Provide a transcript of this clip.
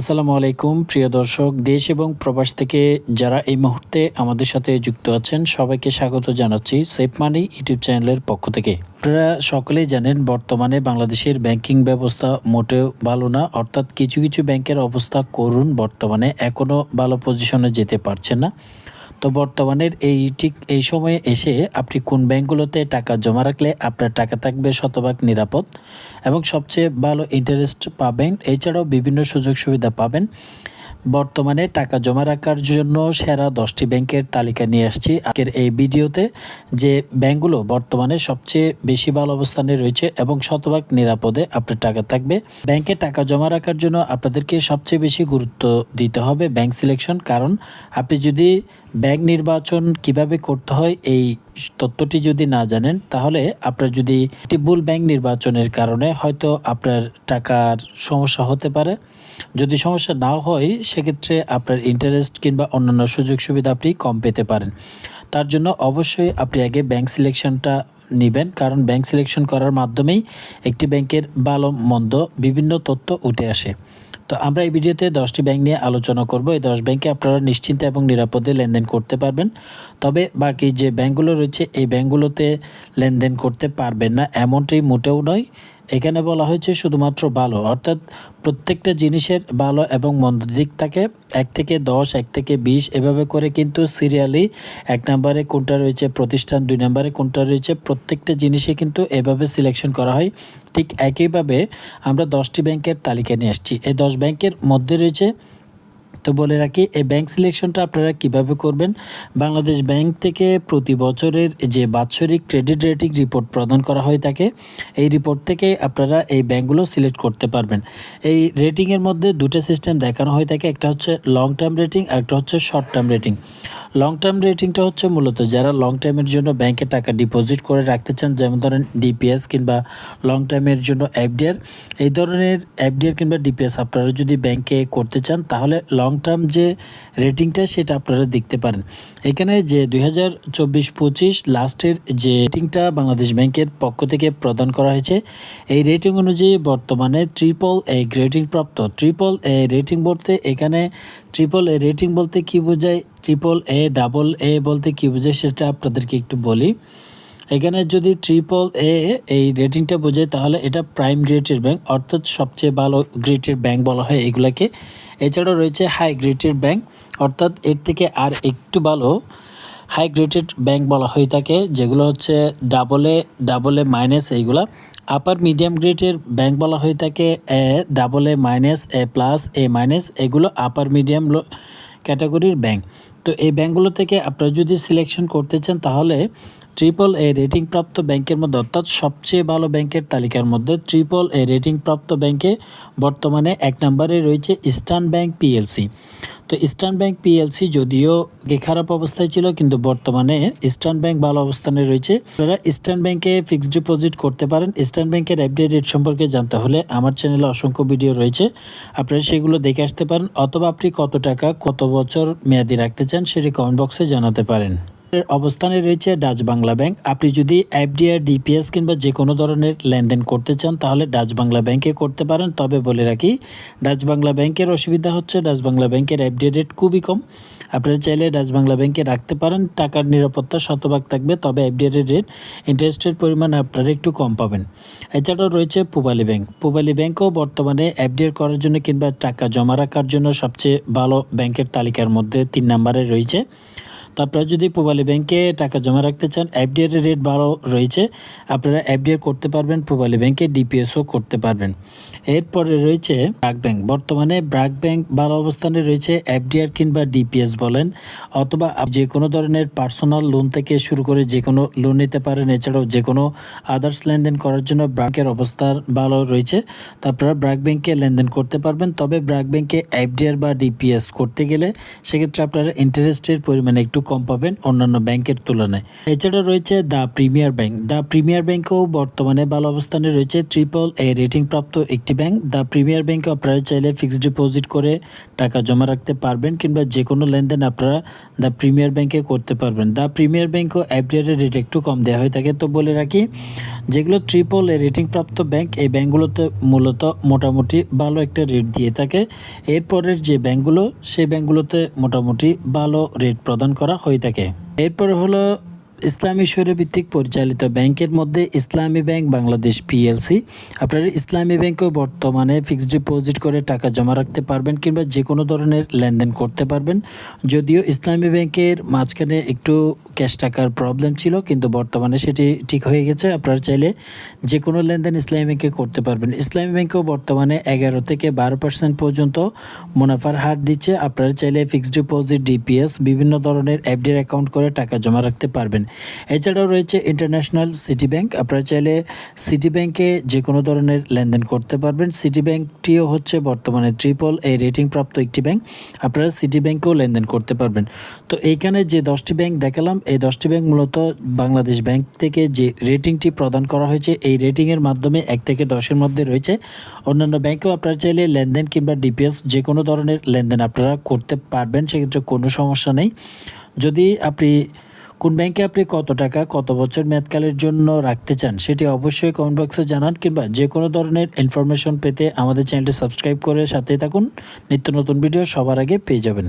আসসালামু আলাইকুম, প্রিয় দর্শক, দেশ এবং প্রবাস থেকে যারা এই মুহূর্তে আমাদের সাথে যুক্ত আছেন, সবাইকে স্বাগত জানাচ্ছি সেফ মানি ইউটিউব চ্যানেলের পক্ষ থেকে। আপনারা সকলেই জানেন, বর্তমানে বাংলাদেশের ব্যাংকিং ব্যবস্থা মোটেও ভালো না, অর্থাৎ কিছু কিছু ব্যাংকের অবস্থা করুন বর্তমানে এখনও ভালো পজিশনে যেতে পারছে না। তো বর্তমানের এই ঠিক এই সময়ে এসে আপনি কোন ব্যাংকগুলোতে টাকা জমা রাখলে আপনার টাকা থাকবে শতভাগ নিরাপদ এবং সবচেয়ে ভালো ইন্টারেস্ট পাবেন। এছাড়াও বিভিন্ন সুযোগ সুবিধা পাবেন। বর্তমানে টাকা জমা রাখার জন্য সেরা দশটি ব্যাংকের তালিকা নিয়ে আসছি। আজকের এই ভিডিওতে যে ব্যাংকগুলো বর্তমানে সবচেয়ে বেশি ভালো অবস্থানে রয়েছে এবং শতভাগ নিরাপদে আপনার টাকা থাকবে, ব্যাংকে টাকা জমা রাখার জন্য আপনাদেরকে সবচেয়ে বেশি গুরুত্ব দিতে হবে ব্যাংক সিলেকশন। কারণ আপনি যদি ব্যাংক নির্বাচন কীভাবে করতে হয়, এই তথ্যটি যদি না জানেন, তাহলে আপনার যদি একটি ভুল ব্যাংক নির্বাচনের কারণে হয়তো আপনার টাকার সমস্যা হতে পারে। যদি সমস্যা না হয়, সেক্ষেত্রে আপনার ইন্টারেস্ট কিংবা অন্যান্য সুযোগ সুবিধা আপনি কম পেতে পারেন। তার জন্য অবশ্যই আপনি আগে ব্যাংক সিলেকশনটা নেবেন, কারণ ব্যাংক সিলেকশন করার মাধ্যমেই একটি ব্যাংকের ভালো মন্দ বিভিন্ন তথ্য উঠে আসে। তো আমরা এই ভিডিওতে দশটি ব্যাংক নিয়ে আলোচনা করব। এই দশ ব্যাংকে আপনারা নিশ্চিন্তে এবং নিরাপদে লেনদেন করতে পারবেন। তবে বাকি যে ব্যাংকগুলো রয়েছে, এই ব্যাংকগুলোতে লেনদেন করতে পারবেন না, এমনটি মোটেও নয়। এখানে বলা হয়েছে শুধুমাত্র ভালো অর্থাৎ প্রত্যেকটা জিনিসের ভালো এবং মন্দ দিক থাকে, এক থেকে দশ, এক থেকে বিশ, এভাবে করে কিন্তু সিরিয়ালি এক নম্বরে কোনটা রয়েছে প্রতিষ্ঠান, দুই নম্বরে কোনটা রয়েছে প্রত্যেকটা জিনিসে কিন্তু এভাবে সিলেকশন করা হয়। ঠিক একইভাবে আমরা দশটি ব্যাংকের তালিকা নিয়ে আসছি। এই দশ ব্যাংকের মধ্যে রয়েছে তো বলে রাখি, এই ব্যাংক সিলেকশনটা আপনারা কীভাবে করবেন? বাংলাদেশ ব্যাংক থেকে প্রতি বছরের যে বাৎসরিক ক্রেডিট রেটিং রিপোর্ট প্রদান করা হয়ে থাকে এই রিপোর্ট থেকে আপনারা এই ব্যাংকগুলো সিলেক্ট করতে পারবেন। এই রেটিংয়ের মধ্যে দুটো সিস্টেম দেখানো হয়ে থাকে একটা হচ্ছে লং টার্ম রেটিং আর একটা হচ্ছে short term rating long term রেটিংটা হচ্ছে মূলত যারা লং টাইমের জন্য ব্যাংকে টাকা ডিপোজিট করে রাখতে চান, যেমন ধরেন ডিপিএস কিংবা লং টাইমের জন্য এফডিআর এই ধরনের এফডিআর কিংবা ডিপিএস আপনারা যদি ব্যাংকে করতে চান, তাহলে লং টার্ম যে রেটিংটা সেটা আপনারা দেখতে পারেন। এখানে যে দুই হাজার চব্বিশ পঁচিশ লাস্টের যে রেটিংটা বাংলাদেশ ব্যাংকের পক্ষ থেকে প্রদান করা হয়েছে, এই রেটিং অনুযায়ী বর্তমানে ট্রিপল এ রেটিং প্রাপ্ত। ট্রিপল এ রেটিং বলতে এখানে ট্রিপল এ রেটিং বলতে কি বোঝায়? ট্রিপল এ ডাবল এ বলতে কি বোঝায় সেটা আপনাদেরকে একটু বলি। এখানে যদি ট্রিপল এ এই রেটিংটা বোঝায় তাহলে এটা প্রাইম গ্রেডের ব্যাংক অর্থাৎ সবচেয়ে ভালো গ্রেডের ব্যাংক বলা হয় এগুলাকে। এছাড়াও রয়েছে হাই গ্রেডের ব্যাংক অর্থাৎ এর থেকে আর একটু ভালো হাই গ্রেডেড ব্যাংক বলা হয়ে থাকে, যেগুলো হচ্ছে double A double A minus এইগুলা। আপার মিডিয়াম গ্রেডের ব্যাংক বলা হয়ে থাকে A double A minus A plus A minus এগুলো আপার মিডিয়াম ক্যাটাগরির ব্যাংক তো এই ব্যাংকগুলো থেকে আপনারা যদি সিলেকশন করতে চান, তাহলে ট্রিপল এ রেটিং প্রাপ্ত ব্যাংকের মধ্যে, অর্থাৎ সবচেয়ে ভালো ব্যাংকের তালিকার মধ্যে ট্রিপল এ রেটিং প্রাপ্ত ব্যাংকে বর্তমানে এক নম্বরে রয়েছে ইস্টার্ন ব্যাংক পিএলসি তো ইস্টার্ন ব্যাংক পিএলসি যদিও খারাপ অবস্থায় ছিল, কিন্তু বর্তমানে ইস্টার্ন ব্যাংক ভালো অবস্থানে রয়েছে। আপনারা ইস্টার্ন ব্যাংকে ফিক্সড ডিপোজিট করতে পারেন। ইস্টার্ন ব্যাংকের এফডি রেট সম্পর্কে জানতে হলে আমার চ্যানেলে অসংখ্য ভিডিও রয়েছে। আপনারা সেগুলো দেখে আসতে পারেন। অথবা আপনি কত টাকা, কত বছর মেয়াদি রাখতে চান, সেটি কমেন্ট বক্সে জানাতে পারেন। অবস্থানে রয়েছে ডাচ বাংলা ব্যাংক। আপনি যদি এফডিআর, ডিপিএস কিংবা যে কোনো ধরনের লেনদেন করতে চান, তাহলে ডাচ বাংলা ব্যাংকে করতে পারেন। তবে বলে রাখি, ডাচ বাংলা ব্যাংকের অসুবিধা হচ্ছে ডাচ বাংলা ব্যাংকের এফডিআর রেট খুবই কম। আপনারা চাইলে ডাচ বাংলা ব্যাংকে রাখতে পারেন। টাকার নিরাপত্তা শতভাগ থাকবে, তবে এফডিআর রেট ইন্টারেস্টের পরিমাণ আপনারা একটু কম পাবেন। এছাড়াও রয়েছে পূবালী ব্যাংক। পূবালী ব্যাংকও বর্তমানে এফডিআর করার জন্য কিংবা টাকা জমা রাখার জন্য সবচেয়ে ভালো ব্যাংকের তালিকার মধ্যে তিন নম্বরে রয়েছে। তো আপনারা যদি পূবালী ব্যাংকে টাকা জমা রাখতে চান এফডিআর এর রেট ভালো রয়েছে। আপনারা এফডিআর করতে পারবেন, পূবালী ব্যাংকে ডিপিএসও করতে পারবেন। এরপরে রয়েছে ব্রাক ব্যাংক। বর্তমানে ব্রাক ব্যাংক ভালো অবস্থানে রয়েছে এফডিআর কিংবা ডিপিএস বলেন, অথবা যে কোনো ধরনের পার্সোনাল লোন থেকে শুরু করে যে কোনো লোন নিতে পারেন। এছাড়াও যে কোনো আদার্স লেনদেন করার জন্য ব্রাকের অবস্থা ভালো রয়েছে। তো আপনারা ব্রাক ব্যাংকে লেনদেন করতে পারবেন, তবে ব্রাক ব্যাংকে এফডিআর বা ডিপিএস করতে গেলে সেক্ষেত্রে আপনারা ইন্টারেস্টের পরিমাণ একটু কম পাবেন অন্যান্য ব্যাংকের তুলনায়। এছাড়া রয়েছে the Premier bank. The Premier ব্যাংকও বর্তমানে ভালো অবস্থানে রয়েছে। ট্রিপল এ রেটিং প্রাপ্ত একটি ব্যাংক। দ্য প্রিমিয়ার ব্যাংকে আপনারা চাইলে ফিক্সড ডিপোজিট করে টাকা জমা রাখতে পারবেন কিংবা যে কোনো লেনদেন আপনারা দ্য প্রিমিয়ার ব্যাংকে করতে পারবেন। দ্য প্রিমিয়ার ব্যাংকও এফডিআর রেট একটু কম দেওয়া হয়ে থাকে। তো বলে রাখি, যেগুলো ট্রিপল এ রেটিং প্রাপ্ত ব্যাংক, এই ব্যাংকগুলোতে মূলত মোটামুটি ভালো একটা রেট দিয়ে থাকে। এরপরের যে ব্যাংকগুলো, সেই ব্যাংকগুলোতে মোটামুটি ভালো রেট প্রদান করা হয়ে থাকে। এরপর হলো ইসলামী ভিত্তিক পরিচালিত ব্যাংকের মধ্যে ইসলামী ব্যাংক বাংলাদেশ পিএলসি। আপনারা ইসলামী ব্যাংকেও বর্তমানে ফিক্সড ডিপোজিট করে টাকা জমা রাখতে পারবেন কিংবা যে কোনো ধরনের লেনদেন করতে পারবেন। যদিও ইসলামী ব্যাংকের মাঝখানে একটু ক্যাশ টাকার প্রবলেম ছিল, কিন্তু বর্তমানে সেটি ঠিক হয়ে গেছে। আপনারা চাইলে যে কোনো লেনদেন ইসলামী ব্যাংকে করতে পারবেন। ইসলামী ব্যাংকেও বর্তমানে এগারো থেকে বারো পার্সেন্ট পর্যন্ত মুনাফার হার দিচ্ছে। আপনারা চাইলে ফিক্সড ডিপোজিট ডিপিএস বিভিন্ন ধরনের এফডির অ্যাকাউন্ট করে টাকা জমা রাখতে পারবেন। এছাড়াও রয়েছে ইন্টারন্যাশনাল সিটি ব্যাংক আপনারা চাইলে সিটি ব্যাংকে যে কোনো ধরনের লেনদেন করতে পারবেন। সিটি ব্যাংকটিও হচ্ছে বর্তমানে ট্রিপল এই রেটিং প্রাপ্ত একটি ব্যাংক আপনারা সিটি ব্যাংকেও লেনদেন করতে পারবেন। তো এইখানে যে দশটি ব্যাংক দেখালাম এই দশটি ব্যাংক মূলত বাংলাদেশ ব্যাংক থেকে যে রেটিংটি প্রদান করা হয়েছে, এই রেটিংয়ের মাধ্যমে এক থেকে দশের মধ্যে রয়েছে। অন্যান্য ব্যাংকেও আপনারা চাইলে লেনদেন কিংবা ডিপিএস যে কোনো ধরনের লেনদেন আপনারা করতে পারবেন, সেক্ষেত্রে কোনো সমস্যা নেই। যদি আপনি, কোন ব্যাংকে আপনি কত টাকা, কত বছর মেয়াদকালের জন্য রাখতে চান, সেটি অবশ্যই কমেন্ট বক্সে জানান, কিংবা যে কোনো ধরনের ইনফরমেশন পেতে আমাদের চ্যানেলটি সাবস্ক্রাইব করে সাথে থাকুন। নিত্য নতুন ভিডিও সবার আগে পেয়ে যাবেন।